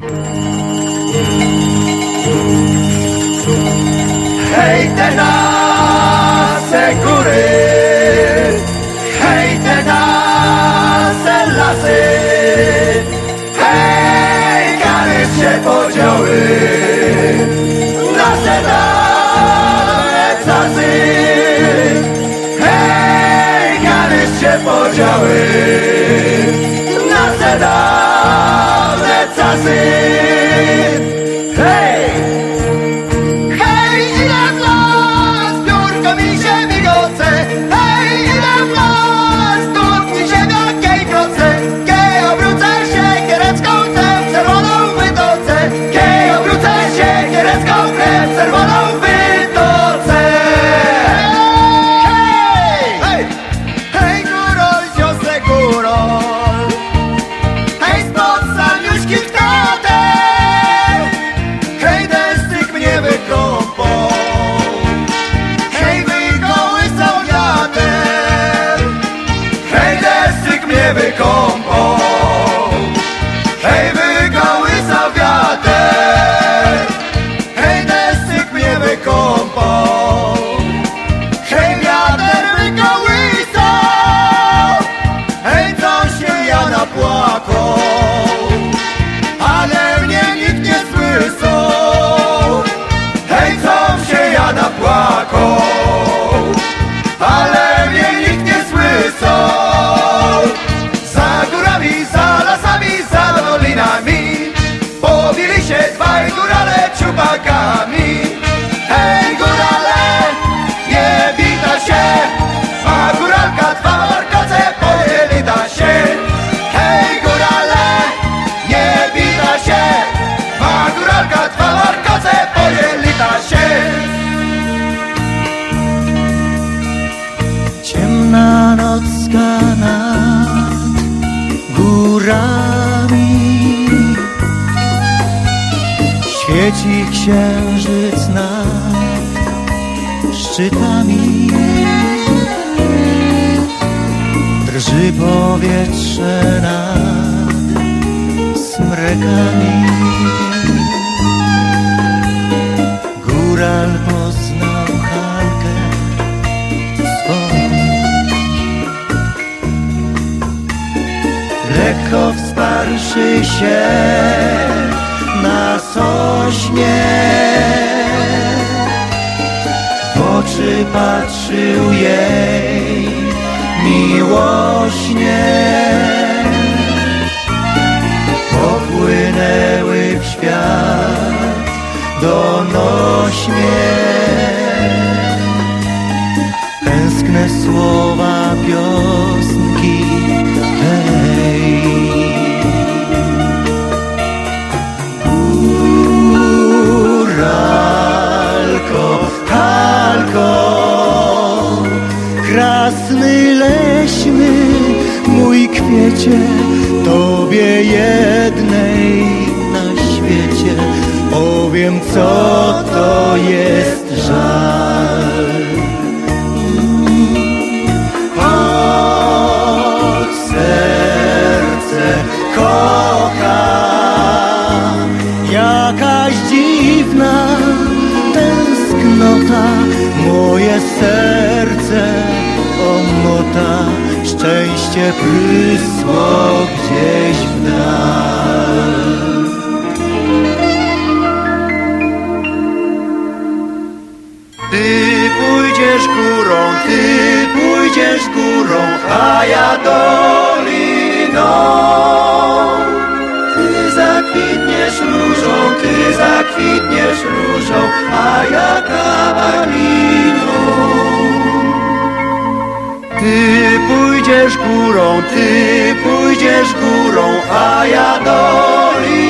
Hej te nasze góry, hej te nasze lasy, hej kary się podziały, nasze czasy, hej kary się podziały, nasze dawne hacer. Księżyc nad szczytami. Drży powietrze nad smrekami. Góral poznał Halkę swą. Lekko wsparszy się na sośnie W oczy patrzył jej miłośnie. Popłynęły w świat donośnie. Tęskne słowa piosenki tej Tobie jednej na świecie. Powiem co to jest żal. Choć serce kocha Jakaś dziwna tęsknota Moje serce omota Szczęście prysło gdzieś w dal Ty pójdziesz górą, ty pójdziesz górą, a ja doliną. Ty zakwitniesz różą, ty zakwitniesz różą, a ja kaliną. Ty pójdziesz górą, ty pójdziesz górą, a ja doliną.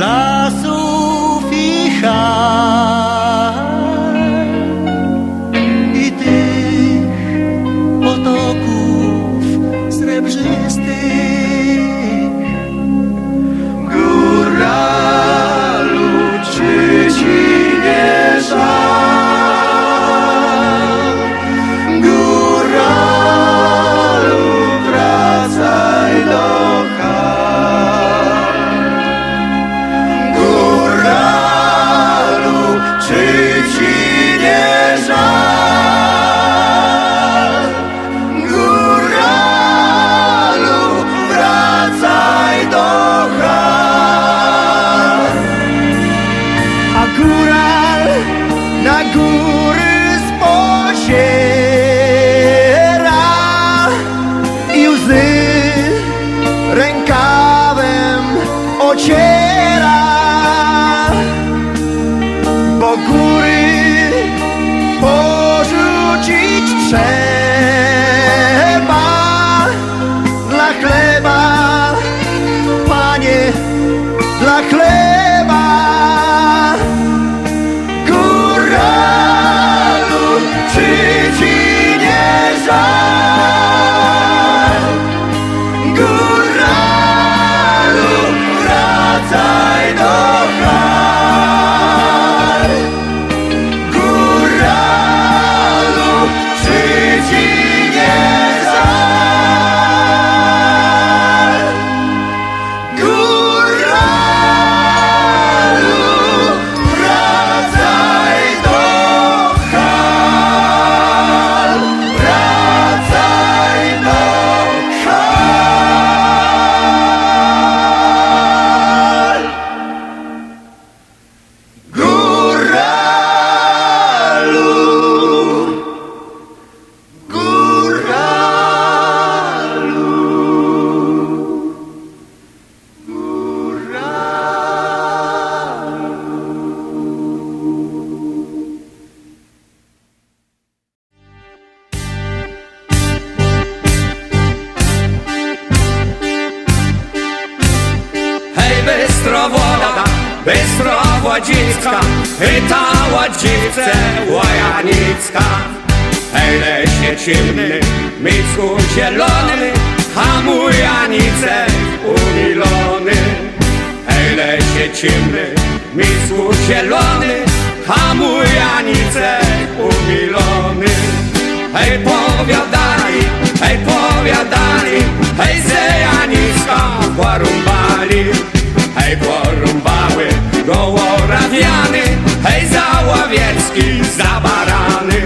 Lasów i chal bystro wodzicka, i ta łodzice łojanicka. Hej, lesie ciemny, micku zielony, hamuj Janice umilony. Hej, lesie ciemny, micku zielony, hamuj Janice umilony. Hej, powiadali, hej, powiadali, hej, ze Janiska załawiecki za barany.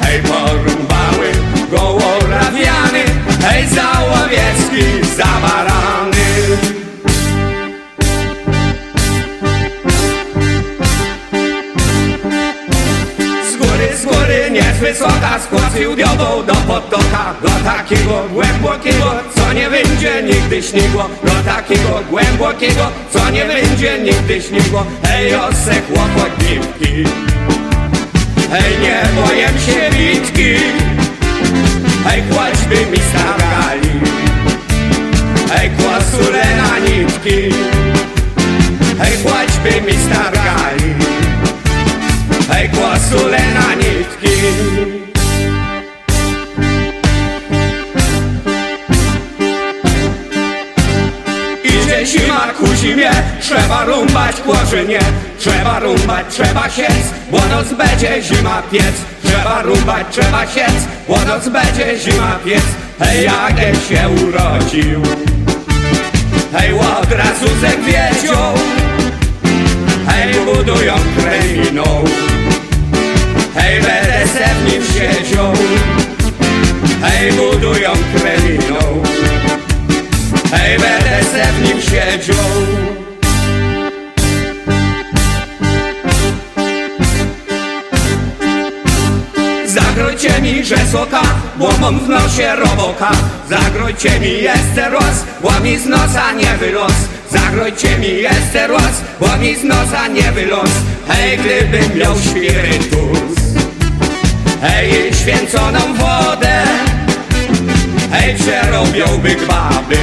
Hej, porumbały gołorawiany, hej, załawiecki za barany. Z góry, z góry, nie z wysoka, skłosił diobą do potoka Do takiego głębokiego, co nie będzie nigdy śnigło Do takiego głębokiego, co nie będzie nigdy śnigło Hej, ose chłopot dziwki Hej, nie boję się bitki Hej, choćby mi stargali Hej, kłasule na nitki. Hej, choćby mi stargali Hej, kłasule na nitki zima ku zimie, trzeba rumbać kłożynie Trzeba rumbać, trzeba siec, bo noc będzie zima piec. Trzeba rumbać, trzeba siec, bo noc będzie zima piec. Hej, jak się urodził. Hej, od razu ze wiedział Hej, budują kreminą. Hej, będę w nim siedział Hej, budują kreminą Hej, będę se w nim siedział Zagrojcie mi rzesoka, mam w nosie roboka. Zagrojcie mi jeszcze raz, bo mi z nosa nie wylos. Zagrojcie mi jeszcze raz, bo mi z nosa nie wylos. Hej, gdybym miał świrytus Hej, święconą wodę Hej, przerobią byk baby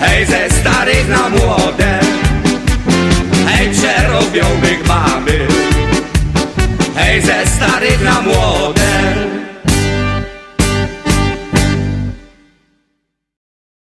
Hej, ze starych na młode. Hej, przerobią byk baby Hej, ze starych na młode